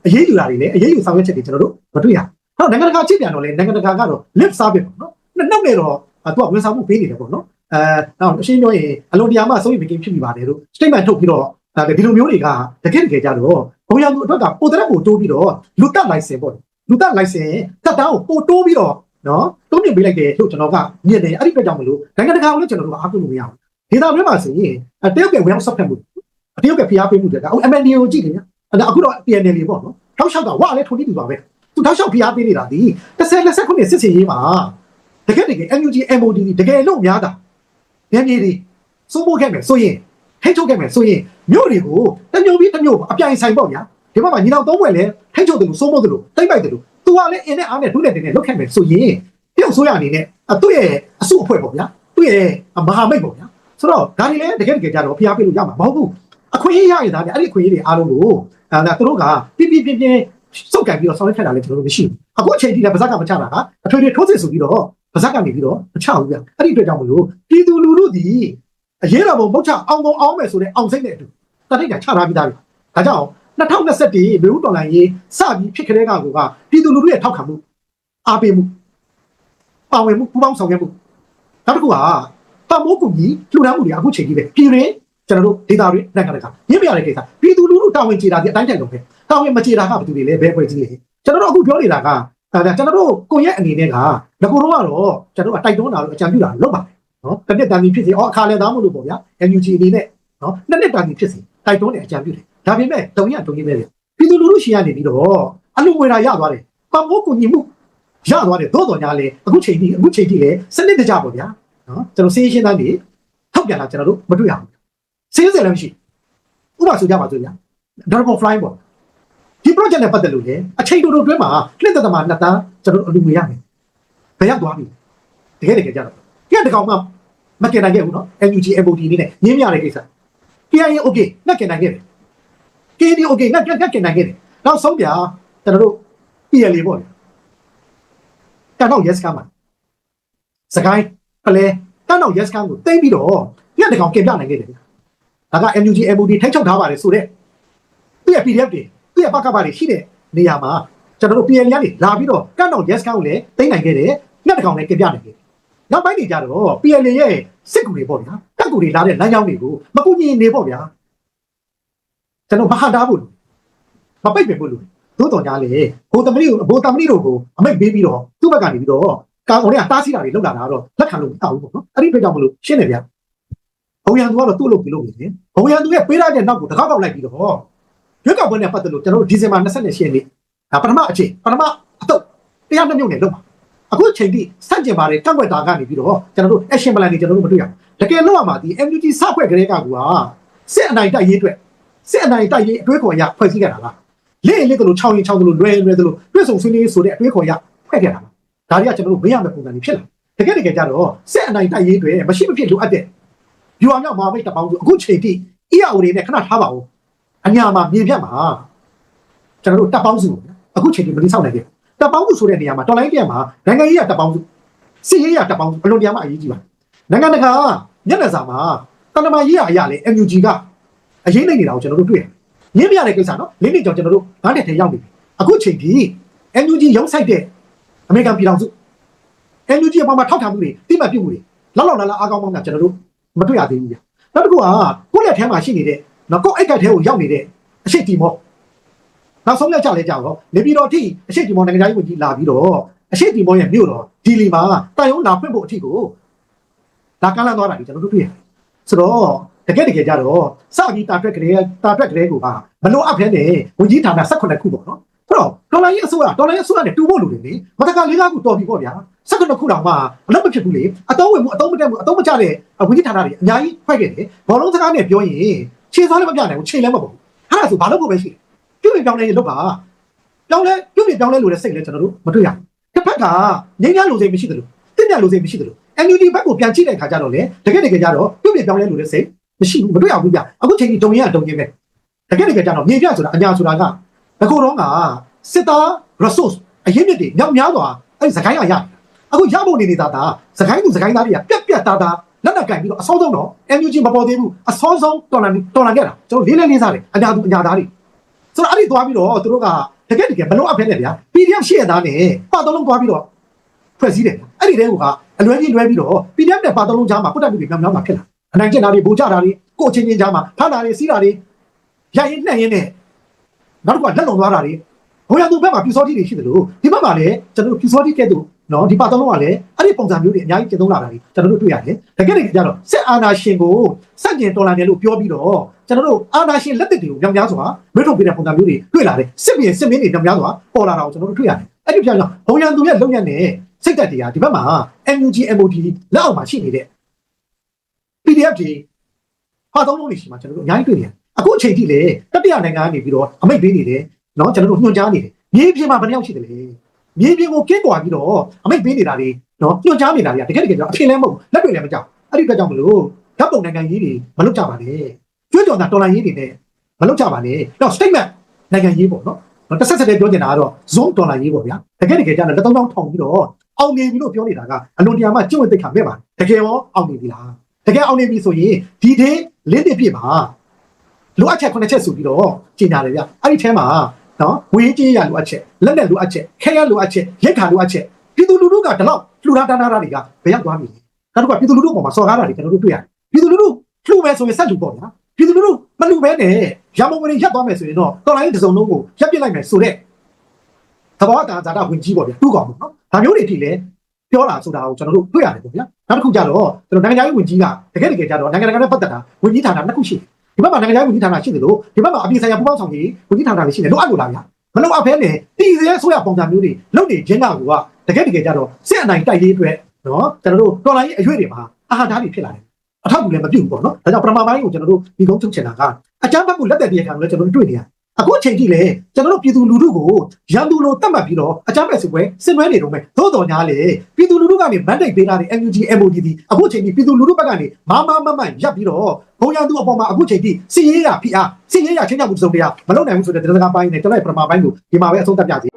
B: အရေးယူတာတွေလည်းအရေးယူဆောင်ရွက်ချက်တွေကျွန်တော်တို့မတွေ့ရဘူးဟုတ်နိုင်ငံတကာကြည့်ပြန်တော့လေနိုင်ငံတကာကတော့ lip service ပေါ့နော်နှစ်နောက်နေတော့သူကဝန်ဆောင်မှုပေးနေတယ်ပေါ့နော်အဲနောက်အရှင်းပြောရင်အလွန်တရာမှစိုးရိမ်မကင်းဖြစ်မိပါတယ်လို့ statement ထုတ်ပြီးတော့ဒါဒီလိုမျိုးတွေကတကယ်တကယ်ကြတော့ဘုံရံသူအတွက်ကပိုတဲ့ပိုတိုးပြီးတော့လူတက်လိုက်စင်ပေါ့လူတက်လိုက်စင်တက်တောင်းကိုပိုတိုးပြီးတော့ နော်တုံးမြင်ပေးလိုက်တယ်လို့ကျွန်တော်ကမြင်တယ်အဲ့ဒီအတွက်ကြောင့်မလို့နိုင်ငံတကာကိုလည်းကျွန်တော်တို့ကအားကိုးလို့မရဘူးဒေတာတွင်းမှာဆိုရင်တရုတ်ကဝယ်အောင်ဆော့ဖက်မှုတရုတ်ကဖိအားပေးမှုတွေကအခု MND ကိုကြည့်နေညအခုတော့ PNL လေးပေါ့နော်ထောက်လျှောက်ကဝါလည်းထုံတိတူပါပဲသူထောက်လျှောက်ဖိအားပေးနေတာဒီ30 29စစ်စင်ရေးမှာတကယ်တကယ် MUG MOD တကယ်လို့များတာညံ့ကြီးတွေစိုးမိုးခဲ့မယ်ဆိုရင်ထိချုပ်ခဲ့မယ်ဆိုရင်မြို့တွေကိုတမျိုးပြီးတမျိုးအပြိုင်ဆိုင်ပေါ့ဗျာဒီဘက်မှာညီနောင်သုံးဘွယ်လဲထိချုပ်တယ်လို့စိုးမိုးတယ်လို့တိတ်ပိုက်တယ်လို့ သူကလည်းအင်းနဲ့အားနဲ့ဒုနဲ့တင်နဲ့လုတ်ခဲ့မယ်ဆိုရင်တယောက်ဆိုရအနေနဲ့သူ့ရဲ့အစုအဖွဲ့ပေါ့ဗျာသူ့ရဲ့မဟာမိတ်ပေါ့ဗျာဆိုတော့ဒါတွေလည်းတကယ်တကယ်ကြတော့ဖျားပေးလို့ရမှာမဟုတ်ဘူးအခွင့်အရေးရရင်ဒါလည်းအဲ့ဒီအခွင့်အရေးတွေအားလုံးကိုအဲဒါသူတို့ကပြပြပြပြစုပ်ကန်ပြီးတော့ဆောင်ရွက်ခဲ့တာလည်းကျွန်တော်တို့မရှိဘူးအခုအချိန်ထိလည်းဗဇက်ကမချတာကအထွေထွေထိုးစစ်ဆိုပြီးတော့ဗဇက်ကနေပြီးတော့မချဘူးဗျအဲ့ဒီအတွက်ကြောင့်မလို့ပြည်သူလူထုဒီအရေးတော်ပုံပုတ်ချအောင်ကုန်အောင်မယ်ဆိုတဲ့အောင်စိတ်နဲ့အတူတတိတ်ကချထားပြီးသားပြီဒါကြောင့် 2021မြို့တော်လိုင်းရေးစပြီးဖြစ်ခတဲ့ကကိုကပြည်သူလူထုရဲ့ထောက်ခံမှုအားပေးမှုပါဝင်မှုပူးပေါင်းဆောင်ရွက်မှုနောက်တစ်ခုကပံ့ပိုးကူညီလှူဒါန်းမှုတွေအခုချိန်ကြီးပဲပြည်ရင်းကျွန်တော်တို့ဒေတာတွေနိုင်ငံတကာညစ်ပြရတဲ့ကိစ္စပြည်သူလူထုတာဝန်ကျေတာဒီအတိုင်းတိုင်းလုံးပဲတာဝန်မကျေတာကဘယ်သူတွေလဲဘယ်ဖွဲ့ကြီးလဲကျွန်တော်တို့အခုပြောနေတာကအဲကျွန်တော်တို့ကိုယ့်ရဲ့အနေနဲ့ကငကိုတော့ကတော့ကျွန်တော်တို့အတိုက်တွန်းတာလို့အကြံပြုတာလုပ်ပါနော်တစ်နှစ်တန်ပြီဖြစ်စေအော်အခါလဲသားမို့လို့ပေါ့ဗျာ NUG အနေနဲ့နော်နှစ်နှစ်တန်ပြီဖြစ်စေတိုက်တွန်းတယ်အကြံပြုတယ် ဒါပေမဲ့တုံရတုံရပဲလေပြည်သူလူထုရှီကနေပြီးတော့အလူငွေတာရသွားတယ်ပံ့ပိုးကူညီမှုရသွားတယ်သို့တော်ညာလေအခုချိန်ကြီးအခုချိန်ကြီးလေစနစ်တကျပေါ့ဗျာနော်ကျွန်တော်စေးရှင်းသားနေထောက်ပြန်လာကျွန်တော်တို့မတွေ့ရဘူးစေးစဲလည်းမရှိဥပမာဆိုကြပါစို့ဗျာ Dragon Fly ပေါ့ဒီ project နဲ့ပတ်သက်လို့လေအချိန်တိုတိုတွင်းမှာနှစ်သက်သမားနှစ်တန်းကျွန်တော်တို့အလူငွေရမယ်ဘယ်ရောက်သွားပြီတကယ်တကယ်ကြတော့ဒီကတကောင်မှမကင်နိုင်ခဲ့ဘူးနော် NUG MOD အနေနဲ့ညင်းမြတဲ့ကိစ္စ KIA okay ငါကင်နိုင်ခဲ့တယ် KD okay ငါငါကင်နိုင်ခဲ့တယ်နောက်ဆုံးပြကျွန်တော်တို့ PLA ပေါ့လေတန်တော့ yes ကမှာစကိုင်းပလဲတန်တော့ yes ကကိုတိမ့်ပြီးတော့ဒီကတကောင်ကင်ပြနိုင်ခဲ့တယ်ဒါက MUG MOD ထိတ်ချုပ်ထားပါတယ်ဆိုတော့သူ့ရဲ့ PDF တွေသူ့ရဲ့ပကပတွေရှိတဲ့နေရာမှာကျွန်တော်တို့ PLA ကနေလာပြီးတော့တန်တော့ yes ကိုလည်းတိမ့်နိုင်ခဲ့တယ်ညတကောင်လည်းကင်ပြနိုင်ခဲ့တယ်နောက်ပိုင်းနေကြတော့ PLA ရဲ့စစ်ကူတွေပေါ့ဗျာတက်ကူတွေလာတဲ့လမ်းကြောင်းတွေကိုမကူညီနေပေါ့ဗျာ ကျွန်တော်မဟာတာဘူးမပိတ်ပင်ဘူးလို့သို့တော်ညာလေဘိုးသမီးကိုဘိုးသမီးတို့ကိုအမိတ်ပေးပြီးတော့သူ့ဘက်ကနေပြီးတော့ကာအောင်တွေကတားဆီးတာတွေလုပ်လာတာတော့လက်ခံလို့မတောက်ဘူးပေါ့နော်အဲ့ဒီအတွက်ကြောင့်မလို့ရှင်းတယ်ဗျာဘုံရန်သူကတော့သူ့လုပ်ပြီးလုပ်နေတယ်ဘုံရန်သူရဲ့ပေးရတဲ့နောက်ကိုတကောက်ကောက်လိုက်ပြီးတော့ရွက်ကောက်ပွဲနဲ့ပတ်သက်လို့ကျွန်တော်တို့ဒီဇင်ဘာ28ရက်နေ့ဒါပထမအချိန်ပထမအတုပ်တရားနှစ်မြို့နယ်လုပ်ပါအခုချိန်ထိစန့်ကျင်ပါတယ်ကန့်ကွက်တာကနေပြီးတော့ကျွန်တော်တို့ action plan တွေကျွန်တော်တို့မတွေ့ရဘူးတကယ်လို့ရမှာဒီ MUG စဖွဲ့ကြတဲ့ကကူကစစ်အနိုင်တိုက်ရေးအတွက် စစ်အနိုင်တိုက်ရေးအတွေးခေါ်ရဖွဲ့စည်းကြတာလားလေလေကလို့6ရင်6ကလို့လွယ်လွယ်ကလို့တွဲဆုံဆွေးနွေးဆိုတဲ့အတွေးခေါ်ရဖွဲ့ခဲ့တာလားဒါတွေကကျွန်တော်တို့မရမယ့်ပုံစံတွေဖြစ်လာတကယ်တကယ်ကြတော့စစ်အနိုင်တိုက်ရေးအတွက်မရှိမဖြစ်လိုအပ်တဲ့ယူအောင်မြောက်မာမိတ်တပေါင်းစုအခုချိန်ထိ EAO တွေနဲ့ခဏထားပါဦးအညာမှာမြေပြတ်မှာကျွန်တော်တို့တပ်ပေါင်းစုအခုချိန်ထိမလီဆောက်နိုင်ခဲ့တပ်ပေါင်းစုဆိုတဲ့နေရာမှာတော်လိုင်းပြန်မှာနိုင်ငံရေးရတပ်ပေါင်းစုစစ်ရေးရတပ်ပေါင်းစုအလွန်တရာမှအရေးကြီးပါနိုင်ငံတကာမျက်နှာစာမှာတဏ္ဍမာရေးရအရာလေ MUG က အရေးနိုင်နေတာကိုကျွန်တော်တို့တွေ့ရတယ်။ညင်းပြရတဲ့ကိစ္စနော်။လေးနှစ်ကြောင့်ကျွန်တော်တို့ငါးနှစ်ထဲရောက်နေပြီ။အခုချိန်ကြီး MUG ရုံးဆိုင်တဲ့အမေရိကန်ပြည်ထောင်စု MUG အပေါ်မှာထောက်ခံမှုတွေတိမှတ်ပြုမှုတွေလောက်လောက်လာလာအားကောင်းကောင်းကကျွန်တော်တို့မတွေ့ရသေးဘူးဗျ။နောက်တစ်ခုကကိုယ့်လက်ထဲမှာရှိနေတဲ့နော်ကိုယ့်အိတ်ကတ်ထဲကိုရောက်နေတဲ့အရှိတီမောနောက်ဆုံးလက်ကြလဲကြောက်တော့နေပြည်တော်အထိအရှိတီမောနိုင်ငံသားရေးဝန်ကြီးလာပြီးတော့အရှိတီမောရဲ့မြို့တော်ဒီလီမှာတိုင်ယုံလာဖွင့်ဖို့အထိကိုဒါကမ်းလှမ်းသွားတာဒီကျွန်တော်တို့တွေ့ရတယ်ဆိုတော့ တကယ်တကယ်ကြတော့စပြီးတာတွက်ကလေးတာတွက်ကလေးကိုကမလို့အပ်ဖဲနဲ့ဝင်ကြီးဌာန18ခုပေါ့နော်အဲ့တော့ဒေါ်လာရေးအစိုးရဒေါ်လာရေးအစိုးရနဲ့တူဖို့လိုတယ်လေမတကလေးကားခုတော်ပြီပေါ့ဗျာ18ခုတောင်မှအလုပ်မဖြစ်ဘူးလေအတုံးဝင်မှုအတုံးမတက်ဘူးအတုံးမကျတဲ့ဝင်ကြီးဌာနတွေအများကြီးဖွဲ့ခဲ့တယ်ဘောလုံးစကားနဲ့ပြောရင်ခြေစောလည်းမပြနိုင်ဘူးခြေလည်းမပေါ့အဲ့ဒါဆိုဘာလို့ဖို့ပဲရှိတယ်ပြုတ်ပြောင်းလဲရင်လုပ်ပါပြောင်းလဲပြုတ်ပြောင်းလဲလို့တဲ့စိတ်လည်းကျွန်တော်တို့မတွေ့ရဘူးတစ်ဖက်ကငိမ့်ရလို့စိတ်မရှိတယ်လို့တင့်ရလို့စိတ်မရှိတယ်လို့ NUG ဘက်ကိုပြန်ကြည့်တဲ့အခါကျတော့လေတကယ်တကယ်ကျတော့ပြုတ်ပြပြောင်းလဲလို့လည်းစိတ် မရှိဘူးမတွေ့ရဘူးဗျအခုချိန်ကြီးတုံရင်ကတုံရင်ပဲတကယ်တကယ်ကျတော့မြေပြဆိုတာအညာဆိုတာကငကိုတော့ကစစ်သား resource အရင်မြစ်တွေမြောက်များစွာအဲ့ဒီစကိုင်းကရအခုရဖို့နေနေတာဒါစကိုင်းသူစကိုင်းသားတွေကပြက်ပြက်သားသားလက်နက်ကင်ပြီးတော့အဆုံးဆုံးတော့ NUG မပေါ်သေးဘူးအဆုံးဆုံးတော်လာတော်လာခဲ့တာကျွန်တော်လေးလေးလေးစားတယ်အညာသူအညာသားတွေဆိုတော့အဲ့ဒီသွားပြီးတော့သူတို့ကတကယ်တကယ်ဘလို့အဖက်နဲ့ဗျာ PDF ရှေ့ရသားနဲ့ပတ်သုံးလုံးသွားပြီးတော့ဖွဲ့စည်းတယ်အဲ့ဒီတဲကအလွဲကြီးလွဲပြီးတော့ PDF နဲ့ပါသုံးလုံးကြားမှာပုတ်တက်မှုတွေမြောင်မြောင်မှာဖြစ်လာ အနိုင်ကျင့်တာတွေဗိုလ်ချတာတွေကိုအချင်းချင်းကြားမှာဖမ်းတာတွေစီးတာတွေရရင်နှံ့ရင်နဲ့နောက်တစ်ခုကလက်လုံသွားတာတွေဘိုးရသူဘက်မှာပြူစောတိတွေရှိတယ်လို့ဒီဘက်မှာလည်းကျွန်တော်တို့ပြူစောတိကဲ့သို့နော်ဒီပါသုံးလုံးကလည်းအဲ့ဒီပုံစံမျိုးတွေအများကြီးကျင့်သုံးလာတာတွေကျွန်တော်တို့တွေ့ရတယ်တကယ်တကယ်ကြတော့စစ်အာဏာရှင်ကိုစန့်ကျင်တော်လာတယ်လို့ပြောပြီးတော့ကျွန်တော်တို့အာဏာရှင်လက်သက်တွေကိုမြောင်များစွာမွေးထုတ်ပေးတဲ့ပုံစံမျိုးတွေတွေ့လာတယ်စစ်မြေစစ်မင်းတွေမြောင်များစွာပေါ်လာတာကိုကျွန်တော်တို့တွေ့ရတယ်အဲ့ဒီပြောင်းတော့ဘုံရန်သူရဲ့လုံရနဲ့စိတ်သက်တွေကဒီဘက်မှာ NUG MOD လက်အောက်မှာရှိနေတဲ့ PDF တွေဟာသုံးလုံးတွေရှိမှကျွန်တော်တို့အများကြီးတွေ့ရတယ်အခုအချိန်ထိလေတတိယနိုင်ငံကနေပြီးတော့အမိတ်ပေးနေတယ်နော်ကျွန်တော်တို့ညွှန်ကြားနေတယ်မြေပြင်မှာဘယ်နှယောက်ရှိတယ်လဲမြေပြင်ကိုကင်းကွာပြီးတော့အမိတ်ပေးနေတာတွေနော်ညွှန်ကြားနေတာတွေကတကယ်တကယ်တော့အဖြစ်လဲမဟုတ်လက်တွေလည်းမကြောက်အဲ့ဒီအတွက်ကြောင့်မလို့ဓာတ်ပုံနိုင်ငံရေးတွေမလုပ်ကြပါနဲ့ကျွတ်ကြော်တာတော်လိုင်းရေးတွေနဲ့မလုပ်ကြပါနဲ့တော့ statement နိုင်ငံရေးပေါ့နော်နော်တစ်ဆက်ဆက်တည်းပြောနေတာကတော့ zone တော်လိုင်းရေးပေါ့ဗျာတကယ်တကယ်ကျတော့လက်သုံးတောင်းထောင်ပြီးတော့အောင်နေပြီလို့ပြောနေတာကအလွန်တရာမှကျင့်ဝတ်သိက္ခာမဲ့ပါတယ်တကယ်ရောအောင်နေပြီလား တကယ်အောင်နေပြီဆိုရင်ဒီဒေးလင်းတစ်ပြည့်မှာလိုအပ်ချက်ခုနှစ်ချက်ဆိုပြီးတော့ကြီးညာတယ်ဗျအဲ့ဒီထဲမှာနော်ဝေးကြီးရလိုအပ်ချက်လက်နဲ့လိုအပ်ချက်ခဲရလိုအပ်ချက်ရက်ခါလိုအပ်ချက်ပြည်သူလူထုကဒီလောက်လှူဒါန်းတန်းတာတွေကဘယ်ရောက်သွားပြီလဲနောက်တစ်ခါပြည်သူလူထုပေါ်မှာစော်ကားတာတွေကျွန်တော်တို့တွေ့ရတယ်ပြည်သူလူထုလှူမယ်ဆိုရင်ဆက်လှူပေါ့ဗျာပြည်သူလူထုမလှူဘဲနဲ့ရမုံဝင်ရပ်သွားမယ်ဆိုရင်တော့တော်လိုင်းတစ်စုံလုံးကိုရပ်ပစ်လိုက်မယ်ဆိုတဲ့သဘောတရားဇာတာဝင်ကြီးပေါ့ဗျာတူးကောင်ပေါ့နော်ဒါမျိုးတွေအထိလည်းပြောလာဆိုတာကိုကျွန်တော်တို့တွေ့ရတယ်ပေါ့ဗျာ နောက်တစ်ခုကြတော့ကျွန်တော်နိုင်ငံခြားရေးဝင်ကြီးကတကယ်တကယ်ကြတော့နိုင်ငံတကာနဲ့ပတ်သက်တာဝင်ကြီးဌာနနှစ်ခုရှိတယ်ဒီဘက်မှာနိုင်ငံခြားရေးဝင်ကြီးဌာနရှိတယ်လို့ဒီဘက်မှာအပြည်ဆိုင်ရာပူးပေါင်းဆောင်ရေးဝင်ကြီးဌာနတွေရှိတယ်လို့အဲ့လိုလားဗျာမလို့အဖဲနဲ့တည်ရဲဆိုရပုံစံမျိုးတွေလုပ်နေခြင်းကကတကယ်တကယ်ကြတော့စစ်အနိုင်တိုက်ရေးအတွက်နော်ကျွန်တော်တို့တော်လိုင်းရေးအရွေ့တွေမှာအာဟာရတွေဖြစ်လာတယ်အထောက်အကူလည်းမပြုဘူးပေါ့နော်ဒါကြောင့်ပထမပိုင်းကိုကျွန်တော်တို့ဒီကုန်းချုပ်ချင်တာကအကြမ်းဖက်မှုလက်သက်တရားခံလို့ကျွန်တော်တို့တွေ့နေရတယ် အခုအချိန်ကြီးလေကျွန်တော်တို့ပြည်သူလူထုကိုရန်သူလိုတတ်မှတ်ပြီးတော့အကြမ်းဖက်စစ်ပွဲဆင်နွှဲနေတော့မယ်သို့တော်ညာလေပြည်သူလူထုကနေ mandate ပေးထားတဲ့ NUG MOD ဒီအခုအချိန်ကြီးပြည်သူလူထုဘက်ကနေမမမမရပ်ပြီးတော့ဘုံရန်သူအပေါ်မှာအခုအချိန်ကြီးစီရေးရဖိအားစီရေးရချင်းချမှုစုံတရားမလုပ်နိုင်ဘူးဆိုတဲ့တရားစကားပိုင်းနဲ့ကျွန်တော်ရဲ့ပထမပိုင်းကိုဒီမှာပဲအဆုံးသတ်ပြစီ